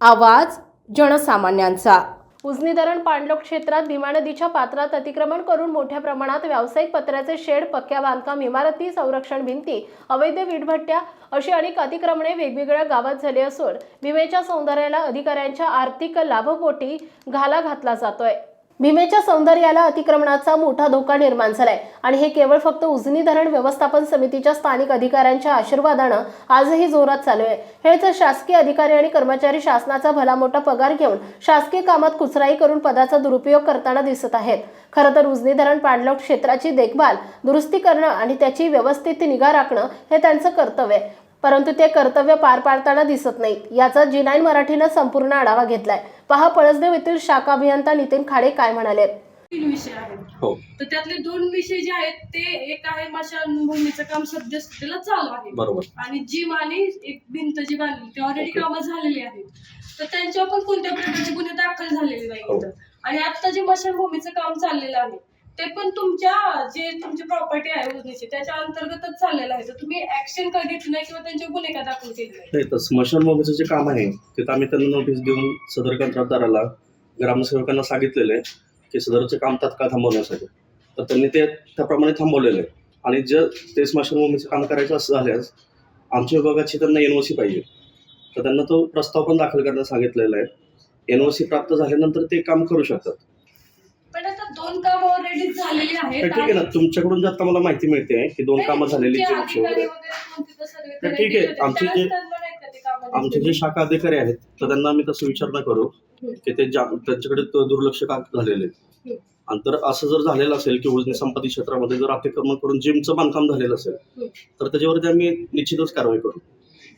आवाज जनसामान्यांचा. उजनी धरण पाणलोट क्षेत्रात भीमा नदीच्या पात्रात अतिक्रमण करून मोठ्या प्रमाणात व्यावसायिक पत्र्याचे शेड पक्क्या बांधकाम इमारती संरक्षण भिंती अवैध वीटभट्ट्या अशी अनेक अतिक्रमणे वेगवेगळ्या गावात झाली असून भीमेच्या सौंदर्याला अधिकाऱ्यांच्या आर्थिक लाभपोटी घाला घातला जातोय. भीमेच्या सौंदर्याला अतिक्रमणाचा मोठा धोका निर्माण झालाय. आणि हे केवळ फक्त उजनी धरण व्यवस्थापन समितीच्या स्थानिक अधिकाऱ्यांच्या आशीर्वादानं आजही जोरात चालू आहे. हेच शासकीय अधिकारी आणि कर्मचारी शासनाचा भला मोठा पगार घेऊन शासकीय कामात कुचराई करून पदाचा दुरुपयोग करताना दिसत आहेत. खरं तर उजनी धरण पाणलोट क्षेत्राची देखभाल दुरुस्ती करणं आणि त्याची व्यवस्थित निगा राखणं हे त्यांचं कर्तव्य आहे. परंतु ते कर्तव्य पार पाडताना दिसत नाहीत याचा जी नाईन मराठीनं संपूर्ण आढावा घेतलाय. पहा पळसदेव येथील शाखा अभियंता नितीन खाडे काय म्हणाले? तीन विषय आहेत. हो. तर त्यातले दोन विषय जे आहेत ते एक आहे स्मशानभूमीचं काम सद्यस्थितीला चालू आहे. बरोबर. आणि जिम आणि एक भिंत जी बांधली ती ऑलरेडी कामं झालेली आहेत. तर त्यांच्यावर पण कोणत्या प्रकारचे गुन्हे दाखल झालेले नाही हो. आणि आता जे स्मशानभूमीचं काम चाललेलं आहे ते पण तुमच्या जे तुमची प्रॉपर्टी आहे योजनेची त्याच्या अंतर्गतच चाललेलं आहे. तर तुम्ही ऍक्शन का घेतली नाही किंवा त्यांचे गुन्हे का दाखल केले नाही? नाही तर स्मशानभूमीचं जे काम आहे तिथं आम्ही त्यांना नोटीस देऊन सदर कंत्राटदाराला ग्रामसेवकांना सांगितलेलं आहे की सदरचं काम तात्काळ थांबवण्यासाठी. तर त्यांनी ते त्याप्रमाणे थांबवलेलं आहे. आणि जर ते स्मशानभूमीचं काम करायचं असं झाल्यास आमच्या विभागाची त्यांना एन ओ सी पाहिजे. तर त्यांना तो प्रस्ताव पण दाखल करण्यास सांगितलेला आहे. एन ओ सी प्राप्त झाल्यानंतर ते काम करू शकतात. ऑलरेडी झालेली तर आहेत ठीक आहे ना तुमच्याकडून जर आता मला माहिती मिळते की दोन कामं झालेली जे वगैरे तर करायला ठीक आहे. आमचे जे- ते कामं आमचे? जे शाखा अधिकारी आहेत तर त्यांना आम्ही तसं विचार न करू की ते जा- त्यांच्याकडे तो दुर्लक्ष का झालेले. आणि तर असं जर झालेलं असेल की उजनी संपत्ती क्षेत्रामध्ये जर अतिक्रमण करून जिमचं बांधकाम झालेलं असेल. तर त्याच्यावरती आम्ही निश्चितच कारवाई करू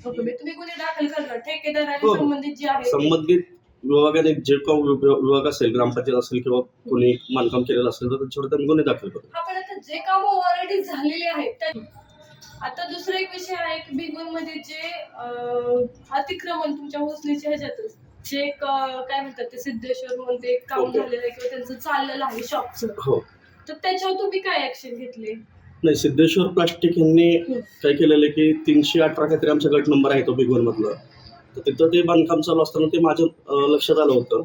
ओके, म्हणजे तुम्ही गुन्हे दाखल करणार ठेकेदाराने हो. संबंधित जे आहे ते. संबंधित विभागाने जे काही विभाग असेल ग्रामपंचायत असेल किंवा कोणी बांधकाम केलेलं असेल तर त्याच्यावरती आम्ही गुन्हे दाखल करू आपण आता जे काम ऑलरेडी झालेले आहेत त्या आता दुसरा एक विषय आहे की बिगवनमध्ये जे अं, अतिक्रमण तुमच्या होसनीच्या ह्याच्यातच जे एक अं, काय म्हणतात ते सिद्धेश्वर म्हणून ते एक काम. झालेलं आहे किंवा त्यांचं चाललेलं आहे शॉपचं हो. तर त्याच्यावर तुम्ही काय ऍक्शन घेतली? नाही सिद्धेश्वर प्लास्टिक यांनी. काय केलेलं आहे की तीनशे अठरा काहीतरी आमचा गट नंबर आहे तो बिगवन मधला तर तिथं ते बांधकाम चालू असताना ते माझ्या लक्षात आलं होतं.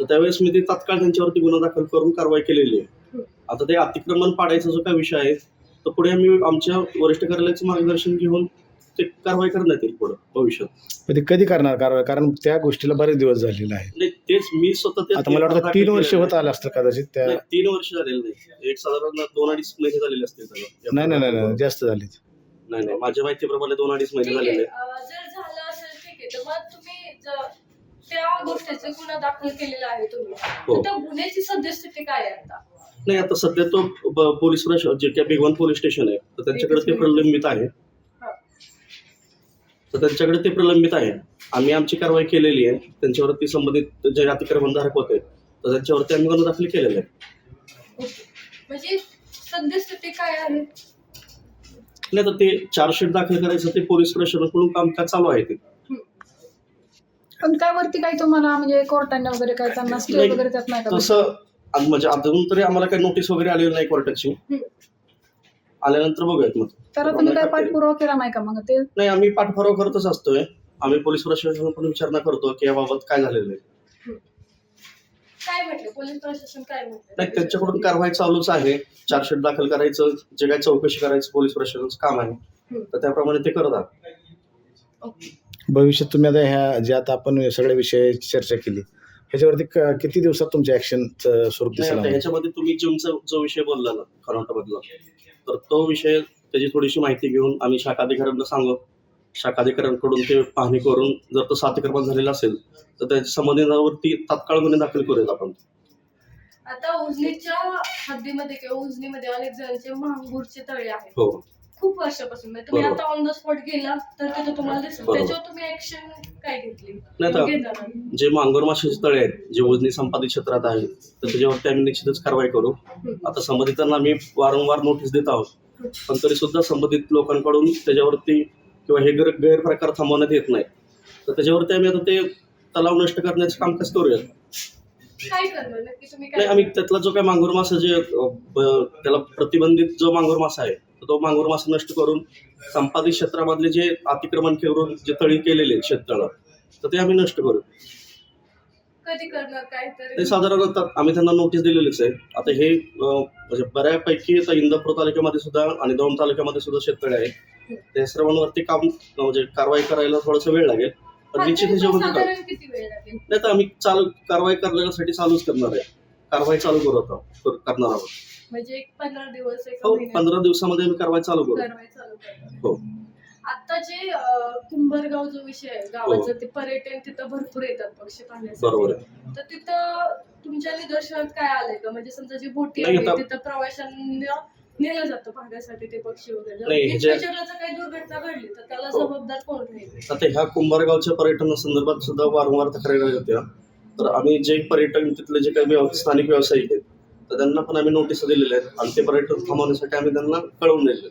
तर त्यावेळेस मी ते तात्काळ त्यांच्यावरती गुन्हा दाखल करून कारवाई केलेली आहे. आता ते अतिक्रमण पाडायचा जो काय विषय आहे तर पुढे आम्ही आमच्या वरिष्ठ कार्यालयाचं मार्गदर्शन घेऊन ते कारवाई करण्यात येईल पुढं भविष्यात. ते कधी करणार? कारवाई कारण त्या गोष्टीला बरेच दिवस झालेले आहेत. नाही तेच मी स्वतः ते आता मला वाटतं तीन वर्ष होत आलं असतं कदाचित त्या तीन वर्ष झालेले नाही. एक साधारण दोन अडीच महिने झालेले असतील. नाही नाही नाही नाही, जास्त झालीत. नाही नाही माझ्या माहितीप्रमाणे दोन अडीच महिने आहे झालेले झालं तर मग तुम्ही ज- त्या गोष्टीचा गुन्हा दाखल केलेला आहे तुम्ही. हो. त्या गुन्ह्याची सद्यस्थिती काय आहे आता? नाही आता सध्या तो ब- पोलीस प्रश- जे काही भिगवण पोलीस स्टेशन आहे तर त्यांच्याकडे ते प्रलंबित आहे. हा. तर त्यांच्याकडे ते प्रलंबित आहे. आम्ही आमची कारवाई केलेली आहे. त्यांच्यावरती संबंधित जे अतिक्रमणधारक होते तर त्यांच्यावरती आम्ही गुन्हा दाखल केलेला आहे. म्हणजे सद्यस्थिती काय आहे? नाही तर ते चार्जशीट दाखल करायचं ते पोलीस प्रशासनाकडून कामकाज चालू आहे ते. पण काय वरती काही तुम्हाला म्हणजे कोर्टाने वगैरे काय त्यांना स्टे वगैरे त्यात नाही का तसं आणि म्हणजे अजून तरी आम्हाला काही नोटीस वगैरे आलेली नाही कोर्टाची. हम्म. आल्यानंतर बघूयात मग. तर तुम्ही काय पाठपुरावा केला नाही का मग ते? नाही आम्ही पाठपुरावा करतच असतोय. आम्ही पोलीस प्रशासनाकडून पण विचारणा करतो की याबाबत काय झालेलं आहे. काय म्हटलं? पोलीस प्रशासन काय नाही म्हटलं त्यांच्याकडून कारवाई चालूच आहे. चार्जशीट दाखल करायचं जे काही चौकशी करायचं पोलीस प्रशासनाचं काम आहे. तर त्याप्रमाणे ते करत आहात ओके. भविष्यात तुम्ही आता ह्या जे आता आपण सगळे विषय चर्चा केली ह्याच्यावरती क- किती दिवसात तुमच्या ऍक्शनचं स्वरूप नाही दिसेल आता ह्याच्यामध्ये तुम्ही जिमचा जो विषय बोलला ना कर्नाटकमधला तर तो विषय त्याची थोडीशी माहिती घेऊन आम्ही शाखाधिकाऱ्यांना सांगू. शाखाधिकाऱ्यांकडून ते पाहणी करून जर तो अतिक्रमण झालेला असेल तर त्याच्या संबंधितावरती तात्काळ गुन्हे दाखल करूयात आपण. आता उजनीच्या हद्दीमध्ये किंवा उजनीमध्ये अनेक जणांचे महांगूरचे तळे आहेत. हो. खूप वर्षापासून. म्हणजे तुम्ही बरोबर. आता ऑन द स्पॉट गेला तर तिथे तुम्हाला दिसेल. बरोबर. त्याच्यावर तुम्ही ऍक्शन काय घेतली? नाही तर- घेणार नाही. जे मांगोर माशाचे तळे आहेत जे वजनी संपादित क्षेत्रात आहेत तर त्याच्यावरती आम्ही निश्चितच कारवाई करू. आता संबंधितांना आम्ही वारंवार नोटीस देत आहोत. पण तरी सुद्धा संबंधित लोकांकडून त्याच्यावरती किंवा हे गैर गैरप्रकार थांबवण्यात येत नाही. तर त्याच्यावरती आम्ही आता ते तलाव नष्ट करण्याचं कामकाज करूयात? काय करणार? नक्की तुम्ही नाही काय आम्ही त्यातला जो काय मांगोर मासा जे अ, ब- त्याला प्रतिबंधित जो मांगोर मासा आहे तर तो मांगोर मासा नष्ट करून संपादित क्षेत्रामधले जे अतिक्रमण करून जे तळी केलेले शेततळं तर ते आम्ही नष्ट करू. कधी करणार काय ते तर साधारण आता आम्ही त्यांना नोटीस दिलेलीच आहे आता हे अं, म्हणजे बऱ्यापैकी आता इंदापूर तालुक्यामध्ये सुद्धा आणि दौंड तालुक्यामध्ये सुद्धा शेतकरी आहेत. त्या सर्वांवरती काम अं, म्हणजे कारवाई करायला थोडासा वेळ लागेल. पण निश्चित ह्याच्यावरती काम- साधारण किती वेळ लागेल? नाही तर आम्ही चालू कारवाई करण्यासाठी चालूच करणार आहे. कारवाई चालू करू आता कर- करणार आहोत. म्हणजे एक पंधरा दिवस एक हो महिन्यात पंधरा दिवसामध्ये आम्ही कारवाई चालू करू. कारवाई चालू करणार. हो. आता जे अं, कुंभरगाव जो विषय आहे गावाचं ते पर्यटन तिथं भरपूर येतात पक्षी पाहण्यासाठी हो. आहे. तर तिथं तुमच्या निदर्शनात काय आलंय का? म्हणजे समजा जी बोटी नाही, आहे आता- तिथं प्रवाशांना नेलं जातं पाहण्यासाठी ते पक्षी वगैरे. नाही, जर काही दुर्घटना घडली तर त्याला हो. जबाबदार कोण राहील? आता ह्या कुंभारगावच्या पर्यटनासंदर्भात सुद्धा वारंवार तक्रारी होत्या. तर आम्ही जे पर्यटन तिथले जे काही व्यव- स्थानिक व्यावसायिक आहेत तर त्यांना पण आम्ही नोटीस दिलेल्या आहेत. आणि ते पर्यटन थांबवण्यासाठी आम्ही त्यांना कळवून दिले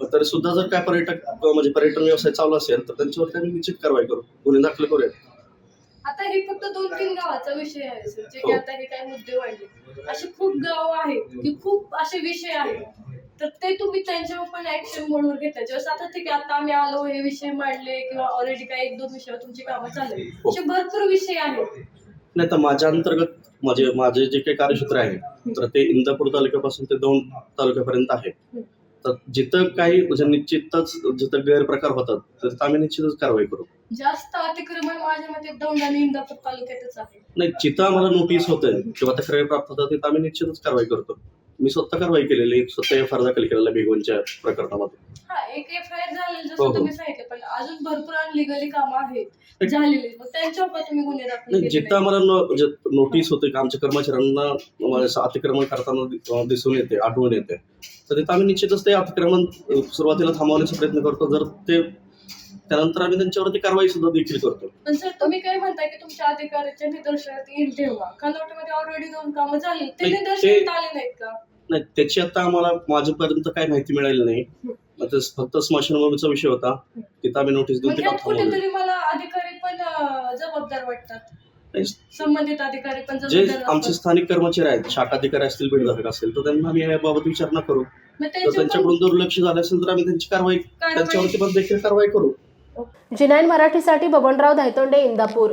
पण तरी सुद्धा जर काय पर्यटक म्हणजे पर्यटन व्यवसाय चालू असेल तर त्यांच्यावरती आम्ही निश्चित कारवाई करू. गुन्हे दाखल करूया आता हे फक्त दोन तीन गावाचा विषय आहे सर जे की हो. आता हे काही मुद्दे वाढले. असे खूप गाव आहेत की खूप असे विषय आहेत. तर ते तुम्ही त्यांच्यावर पण ऍक्शन म्हणून घेता. जसं आता ठीक आहे आता आम्ही आलो हे विषय मांडले किंवा ऑलरेडी काही एक दोन विषयावर तुमची कामं चालली. हो. असे भरपूर विषय आहेत. नाही तर माझ्या अंतर्गत माझे माझे जे काही कार्यक्षेत्र आहे तर ते इंदापूर तालुक्यापासून ते दौंड तालुक्यापर्यंत आहे. तर जिथं काही म्हणजे निश्चितच जिथं गैरप्रकार होतात तर आम्ही निश्चितच कारवाई करू. जास्त अतिक्रमण माझ्या मते दौंड आणि इंदापूर तालुक्यातच आहे. नाही जिथं आम्हाला नोटीस होते किंवा तक्रारी प्राप्त होतात तिथं आम्ही निश्चितच कारवाई करतो. मी स्वतः कारवाई केलेली स्वतः एफ आर दाखल केलेला बेगोनच्या प्रकरणामध्ये. हा एक एफ आय आर झालेलं हो, जसं हो. तुम्ही सांगितलं पण अजून भरपूर अनलिगली कामं आहेत झालेली. मग त्यांच्यावर पण तुम्ही गुन्हे दाखल नाही केले जिथं आम्हाला न- म्हणजे नोटीस होते की आमच्या कर्मचाऱ्यांना असं अतिक्रमण करताना दि- दिसून येते आढळून येते. तर तिथं आम्ही निश्चितच ते अतिक्रमण अं, सुरुवातीला थांबवण्याचा प्रयत्न करतो. जर ते त्यानंतर आम्ही त्यांच्यावरती कारवाई सुद्धा देखील करतो. पण सर तुम्ही काय म्हणताय की तुमच्या अधिकाऱ्याच्या निदर्शनात येईल तेव्हा? खनोटमध्ये ऑलरेडी दोन कामं झाली? ते नाही, निदर्शनात आले नाहीत का? नाही त्याची आता आम्हाला माझ्यापर्यंत काही माहिती मिळाली नाही. मग ते फक्त स्मशानभूमीचा विषय होता. तिथं आम्ही नोटीस देऊन ते काम थांबवलं कुठेतरी मला अधिकारी पण अं, जबाबदार वाटतात. नाही, संबंधित अधिकारी पण जे जबाबदार आमचे. स्थानिक कर्मचारी आहेत शाखा अधिकारी असतील बीडधारक असेल तर त्यांना आम्ही याबाबत विचारणा करू. मग तर त्यांच्याकडून दुर्लक्ष झालं असेल तर आम्ही त्यांची कारवाई कारवाई- त्यांच्यावरती पण देखील कारवाई करू. जिनाईन मराठीसाठी बबनराव धायतोंडे इंदापूर.